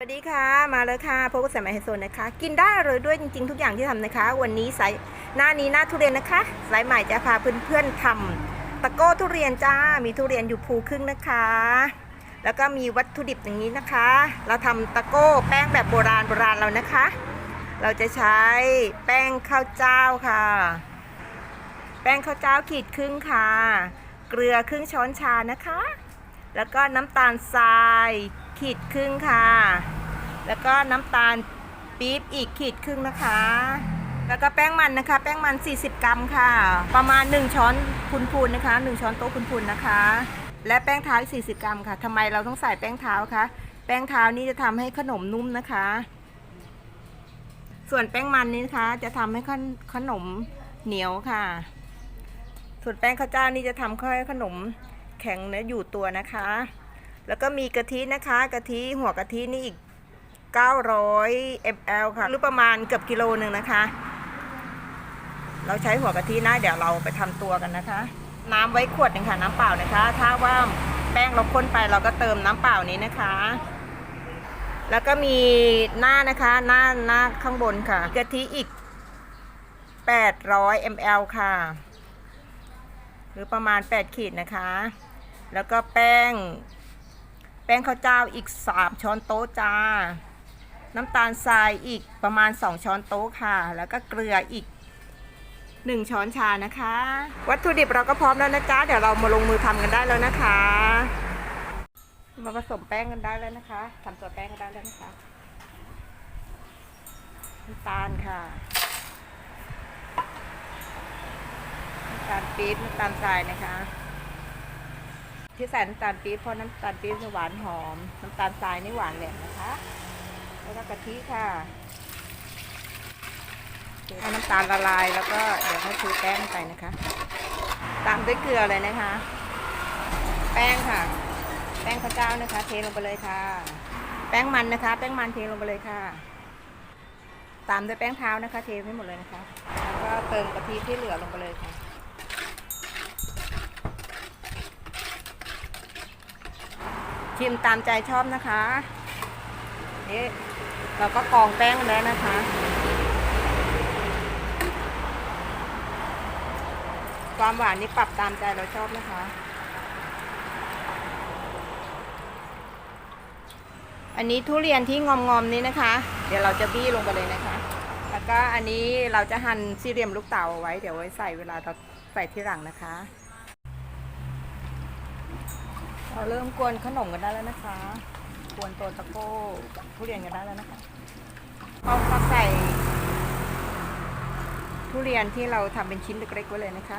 สวัสดีค่ะ มาเลยค่ะพบกับสายไหมัยไฮโซนะคะ กินได้เลยด้วยจริงๆ ทุกอย่างที่ทำนะคะ วันนี้สายหน้านี้หน้าทุเรียนนะคะ สายใหม่จะพาเพื่อนๆทำตะโก้ทุเรียนจ้า มีทุเรียนอยู่ภูครึ่งนะคะ แล้วก็มีวัตถุดิบอย่างนี้นะคะ เราทำตะโก้แป้งแบบโบราณโบราณเรานะคะ เราจะใช้แป้งข้าวเจ้าค่ะ แป้งข้าวเจ้าขีดครึ่งค่ะ เกลือครึ่งช้อนชานะคะ แล้วก็น้ำตาลทราย ขีดครึ่งค่ะ แล้วก็น้ำตาลปี๊บอีกขีดครึ่งนะคะ แล้วก็แป้งมันนะคะ แป้งมัน 40 กรัมค่ะ ประมาณ 1 ช้อนพูนนะคะ 1 ช้อนโต๊ะพูนนะคะ และแป้งเท้าอีก40 กรัมค่ะทำไมเราต้องใส่แป้งเท้าคะ แป้งเท้านี่จะทำให้ขนมนุ่มนะคะ ส่วนแป้งมันนี่นะคะ จะทำให้ขนขนมเหนียวค่ะ ส่วนแป้งข้าวเจ้านี่จะทำให้ขนมแข็งเนื้ออยู่ตัวนะคะ แล้วก็มีกะทินะคะกะทิหัวกะทินี่อีก 900 ml ค่ะ หรือประมาณเกือบกิโลหนึ่งนะคะ เราใช้หัวกะทินะ เดี๋ยวเราไปทำตัวกันนะคะ น้ำไว้ขวดหนึ่งค่ะ น้ำเปล่านะคะ ถ้าว่าแป้งเราข้นไปเราก็เติมน้ำเปล่านี้นะคะ แล้วก็มีหน้านะคะหน้าหน้าข้างบนค่ะกะทิอีก 800 ml ค่ะ หรือประมาณ 8 ขีดนะคะ แล้วก็แป้ง แป้งข้าวเจ้าอีก 3 ช้อนโต๊ะจ้า น้ำตาลทรายอีกประมาณ 2 ช้อนโต๊ะค่ะ แล้วก็เกลืออีก 1 ช้อนชานะคะ วัตถุดิบเราก็พร้อมแล้วนะจ๊ะเดี๋ยวเรามาลงมือทำกันได้แล้วนะคะ มาผสมแป้งกันได้แล้วนะคะทำตัวแป้งกันได้แล้วนะคะน้ำตาลค่ะน้ำตาลปี๊บน้ำตาลทรายนะคะ ที่ใส่น้ำตาลปี๊บเพราะน้ำตาลปี๊บจะหวานหอม น้ำตาลทรายนี่หวานแหลมนะคะ แล้วก็กะทิค่ะให้น้ำตาลละลายแล้วก็เดี๋ยวให้ชูแป้งไปนะคะ ตามด้วยเกลือเลยนะคะ แป้งค่ะ แป้งข้าวเจ้านะคะ เทลงไปเลยค่ะ แป้งมันนะคะ แป้งมันเทลงไปเลยค่ะ ตามด้วยแป้งเท้านะคะ เทให้หมดเลยนะคะ แล้วก็เติมกะทิที่เหลือลงไปเลยค่ะ ชิมตามใจชอบนะคะนี่เราก็กรองแป้งแล้วนะคะ ความหวานนี่ปรับตามใจเราชอบนะคะอันนี้ทุเรียนที่งอมๆนี้นะคะ เดี๋ยวเราจะบี้ลงไปเลยนะคะ แล้วก็อันนี้เราจะหั่นสี่เหลี่ยมลูกเต๋าเอาไว้ เดี๋ยวไว้ใส่เวลาเราใส่ที่หลังนะคะ เราเริ่มกวนขนมกันได้แล้วนะคะ กวนตัวตะโก้ทุเรียนกันได้แล้วนะคะเอามาใส่ ทุเรียนที่เราทำเป็นชิ้นเล็กๆไว้เลยนะคะ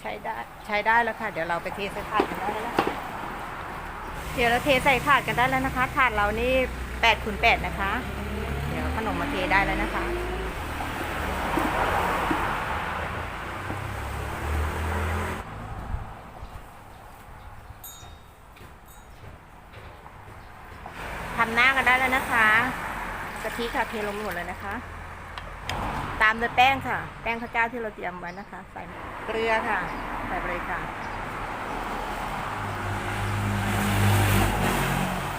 ใช้ได้ใช้ได้แล้วค่ะ เดี๋ยวเราไปเทใส่ถาดกันได้แล้ว เดี๋ยวเราเทใส่ถาดกันได้แล้วนะคะ ถาดเรานี่แปดคูณแปดนะคะ นมมาเทได้แล้วนะคะ ทำหน้ากันได้แล้วนะคะกะทิค่ะเทลงหมดเลยนะคะ ตามด้วยแป้งค่ะ แป้งข้าวเจ้าที่เราเตรียมไว้นะคะ ใส่เกลือค่ะ ใส่ไปเลยค่ะ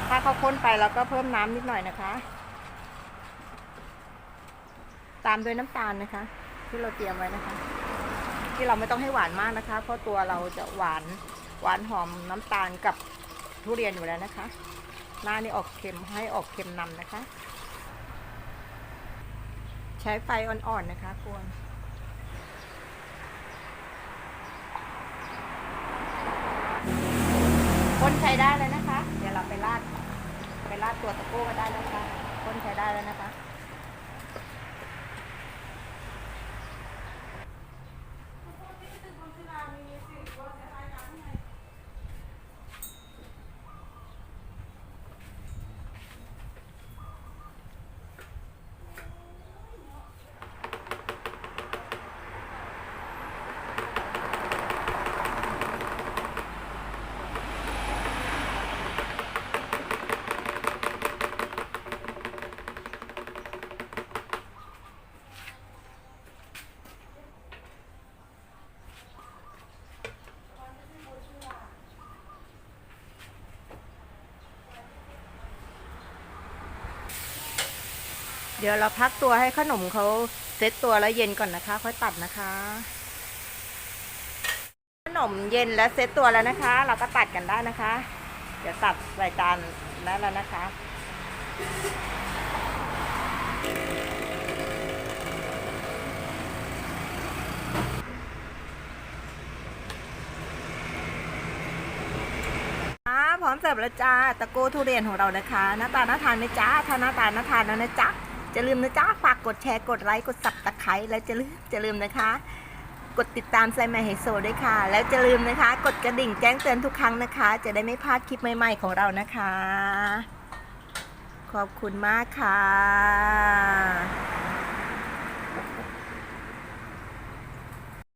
ถ้าเขาข้นไปเราก็เพิ่มน้ำนิดหน่อยนะคะ ตามด้วยน้ำตาลนะคะ ที่เราเตรียมไว้นะคะ ที่เราไม่ต้องให้หวานมากนะคะ เพราะตัวเราจะหวานหวานหอมน้ำตาลกับทุเรียนอยู่แล้วนะคะ หน้านี่ออกเค็มให้ออกเค็มนำนะคะ ใช้ไฟอ่อนๆนะคะควรคนใช้ได้เลยนะคะ เดี๋ยวเราไปราดไปราดตัวตะโก้ก็ได้แล้วค่ะคนใช้ได้แล้วนะคะ เดี๋ยวเราพักตัวให้ขนมเขาเซ็ตตัวแล้วเย็นก่อนนะคะ ค่อยตัดนะคะ ขนมเย็นและเซ็ตตัวแล้วนะคะ เราก็ตัดกันได้นะคะ เดี๋ยวตัดใส่จานได้แล้วนะคะพร้อมเสิร์ฟแล้วจ้าตะโกทุเรียนของเรานะคะหน้าตาน่าทานไหมจ้าถ้าหน้าตาน่าทานแล้วนะจ๊ะ จะลืมนะจ๊ะฝากกดแชร์กดไลค์กดสับตะไคร้แล้วจะลืมจะลืมนะคะ กดติดตามไซมาเฮโซด้วยค่ะ แล้วจะลืมนะคะ กดกระดิ่งแจ้งเตือนทุกครั้งนะคะ จะได้ไม่พลาดคลิปใหม่ ๆ ของเรานะคะ ขอบคุณมากค่ะ